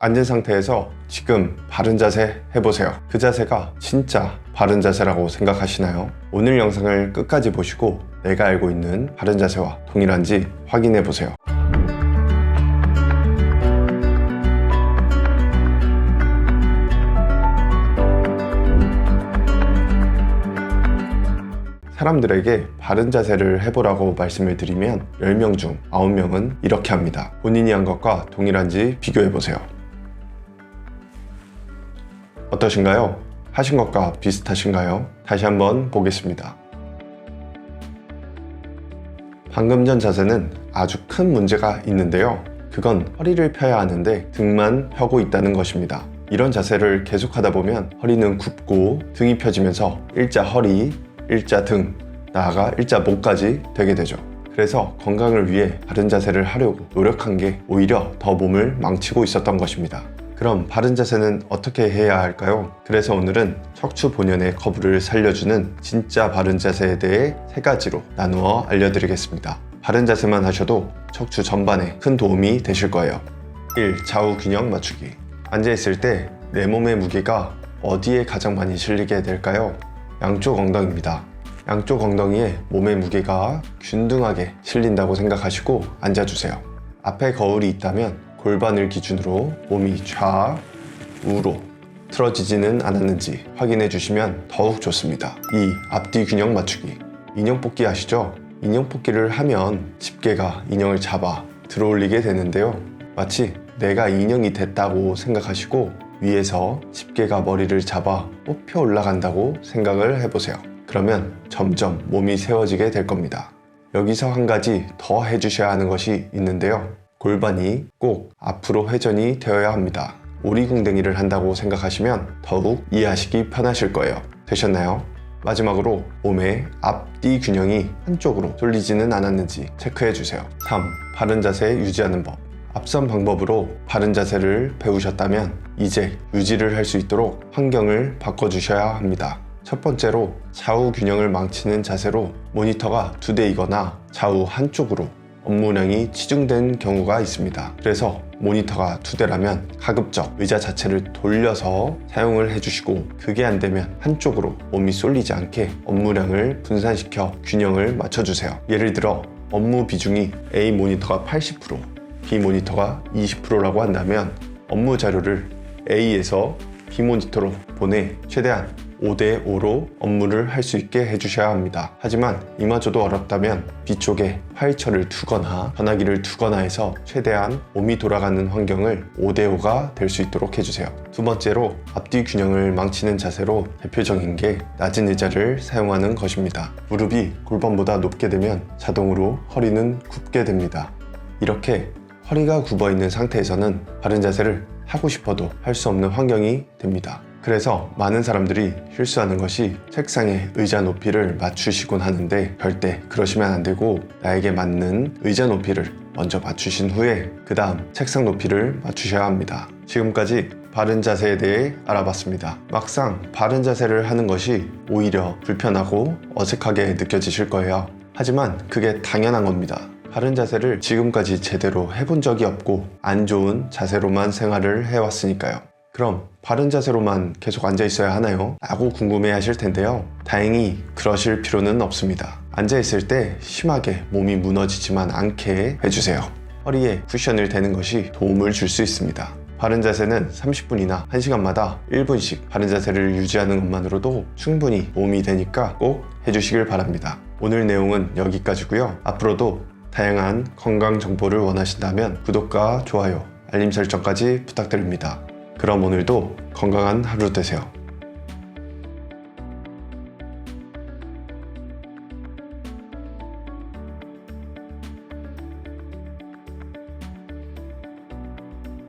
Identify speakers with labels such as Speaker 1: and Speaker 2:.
Speaker 1: 앉은 상태에서 지금 바른 자세 해보세요. 그 자세가 진짜 바른 자세라고 생각하시나요? 오늘 영상을 끝까지 보시고 내가 알고 있는 바른 자세와 동일한지 확인해 보세요. 사람들에게 바른 자세를 해보라고 말씀을 드리면 10명 중 9명은 이렇게 합니다. 본인이 한 것과 동일한지 비교해 보세요. 어떠신가요? 하신 것과 비슷하신가요? 다시 한번 보겠습니다. 방금 전 자세는 아주 큰 문제가 있는데요. 그건 허리를 펴야 하는데 등만 펴고 있다는 것입니다. 이런 자세를 계속하다 보면 허리는 굽고 등이 펴지면서 일자 허리, 일자 등, 나아가 일자 목까지 되게 되죠. 그래서 건강을 위해 바른 자세를 하려고 노력한 게 오히려 더 몸을 망치고 있었던 것입니다. 그럼 바른 자세는 어떻게 해야 할까요? 그래서 오늘은 척추 본연의 거부를 살려주는 진짜 바른 자세에 대해 세 가지로 나누어 알려드리겠습니다. 바른 자세만 하셔도 척추 전반에 큰 도움이 되실 거예요. 1. 좌우 균형 맞추기. 앉아있을 때 내 몸의 무게가 어디에 가장 많이 실리게 될까요? 양쪽 엉덩이입니다. 양쪽 엉덩이에 몸의 무게가 균등하게 실린다고 생각하시고 앉아주세요. 앞에 거울이 있다면 골반을 기준으로 몸이 좌우로 틀어지지는 않았는지 확인해 주시면 더욱 좋습니다. 2. 앞뒤 균형 맞추기. 인형 뽑기 아시죠? 인형 뽑기를 하면 집게가 인형을 잡아 들어올리게 되는데요. 마치 내가 인형이 됐다고 생각하시고 위에서 집게가 머리를 잡아 뽑혀 올라간다고 생각을 해보세요. 그러면 점점 몸이 세워지게 될 겁니다. 여기서 한 가지 더 해주셔야 하는 것이 있는데요. 골반이 꼭 앞으로 회전이 되어야 합니다. 오리궁뎅이를 한다고 생각하시면 더욱 이해하시기 편하실 거예요. 되셨나요? 마지막으로 몸의 앞뒤 균형이 한쪽으로 쏠리지는 않았는지 체크해 주세요. 3. 바른 자세 유지하는 법. 앞선 방법으로 바른 자세를 배우셨다면 이제 유지를 할 수 있도록 환경을 바꿔주셔야 합니다. 첫 번째로 좌우 균형을 망치는 자세로 모니터가 두 대이거나 좌우 한쪽으로 업무량이 치중된 경우가 있습니다. 그래서 모니터가 두 대라면 가급적 의자 자체를 돌려서 사용을 해주시고 그게 안 되면 한쪽으로 몸이 쏠리지 않게 업무량을 분산시켜 균형을 맞춰주세요. 예를 들어 업무 비중이 A 모니터가 80%, B 모니터가 20%라고 한다면 업무 자료를 A에서 B 모니터로 보내 최대한 5대5로 업무를 할 수 있게 해주셔야 합니다. 하지만 이마저도 어렵다면 B쪽에 파일처를 두거나 전화기를 두거나 해서 최대한 몸이 돌아가는 환경을 5대5가 될 수 있도록 해주세요. 두 번째로 앞뒤 균형을 망치는 자세로 대표적인 게 낮은 의자를 사용하는 것입니다. 무릎이 골반보다 높게 되면 자동으로 허리는 굽게 됩니다. 이렇게 허리가 굽어 있는 상태에서는 바른 자세를 하고 싶어도 할 수 없는 환경이 됩니다. 그래서 많은 사람들이 실수하는 것이 책상의 의자 높이를 맞추시곤 하는데 절대 그러시면 안 되고 나에게 맞는 의자 높이를 먼저 맞추신 후에 그 다음 책상 높이를 맞추셔야 합니다. 지금까지 바른 자세에 대해 알아봤습니다. 막상 바른 자세를 하는 것이 오히려 불편하고 어색하게 느껴지실 거예요. 하지만 그게 당연한 겁니다. 바른 자세를 지금까지 제대로 해본 적이 없고 안 좋은 자세로만 생활을 해왔으니까요. 그럼 바른 자세로만 계속 앉아 있어야 하나요? 라고 궁금해 하실 텐데요. 다행히 그러실 필요는 없습니다. 앉아 있을 때 심하게 몸이 무너지지만 않게 해주세요. 허리에 쿠션을 대는 것이 도움을 줄 수 있습니다. 바른 자세는 30분이나 1시간마다 1분씩 바른 자세를 유지하는 것만으로도 충분히 도움이 되니까 꼭 해주시길 바랍니다. 오늘 내용은 여기까지고요. 앞으로도 다양한 건강 정보를 원하신다면 구독과 좋아요, 알림 설정까지 부탁드립니다. 그럼 오늘도 건강한 하루 되세요.